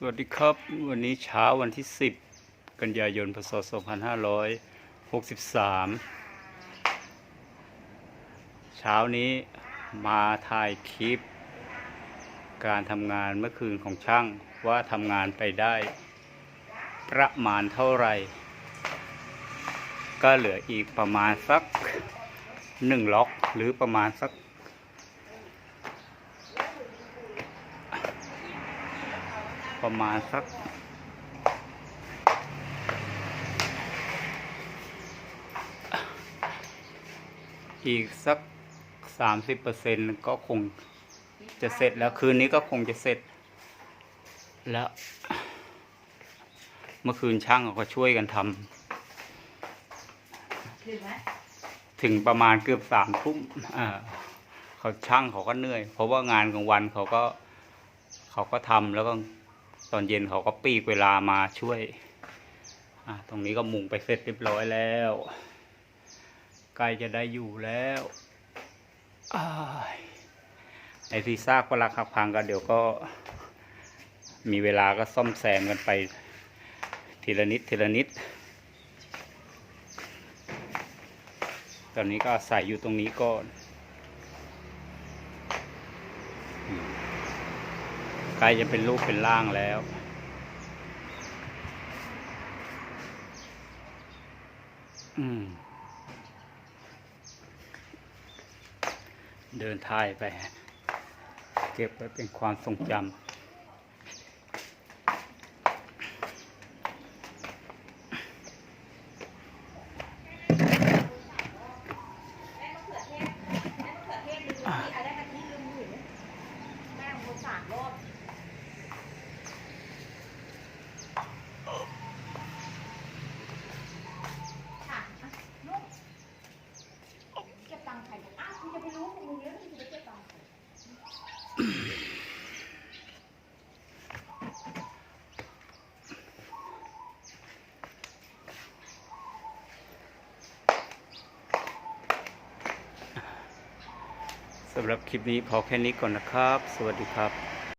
สวัสดีครับ วันนี้เช้าวันที่ 10 กันยายนพศ 2563 เช้านี้มาถ่ายคลิป การทำงานเมื่อคืนของช่างว่าทำงานไปได้ ประมาณเท่าไหร่ ก็เหลืออีกประมาณสักหนึ่งล็อกหรือประมาณสัก ประมาณสักอีกสักสามสิบเปอร์เซ็นก็คงจะเสร็จแล้วคืนนี้ก็คงจะเสร็จ แล้ว เมื่อคืนช่างเขาก็ช่วยกันทถึงไหมำถึงประมาณเกือบสามทุ่มอ่าเขาช่างเขาก็เหนื่อย เพราะว่างานกลางวันเขาก็เขาก็ทำแล้วก็ ตอนเย็นเขาก็ปีกเวลามาช่วยตรงนี้ก็มุงไปเสร็จเรียบร้อยแล้วใกล้จะได้อยู่แล้วอไอ้ที่ซากปลักหักพังก็เดี๋ยวก็มีเวลาก็ซ่อมแซมกันไป ทีละนิดทีละนิด ตอนนี้ก็อาศัยอยู่ตรงนี้ก่อนอืม ใกล้จะเป็นรูปเป็นร่างแล้วอืมเดินท้ายไป เก็บไว้เป็นความทรงจำแม่มะเขือเทศแม่มะเขือเทศลืมที่อะไรกะทิลืมอยู่แม่ของคนสามรอบค่ะอะลูกเก็บตังค์ใครเนี่ยอ้าวคุณจะไปรู้ของมึงแล้วคุณจะไปเก็บตังค์ใคร สำหรับคลิปนี้พอแค่นี้ก่อนนะครับ สวัสดีครับ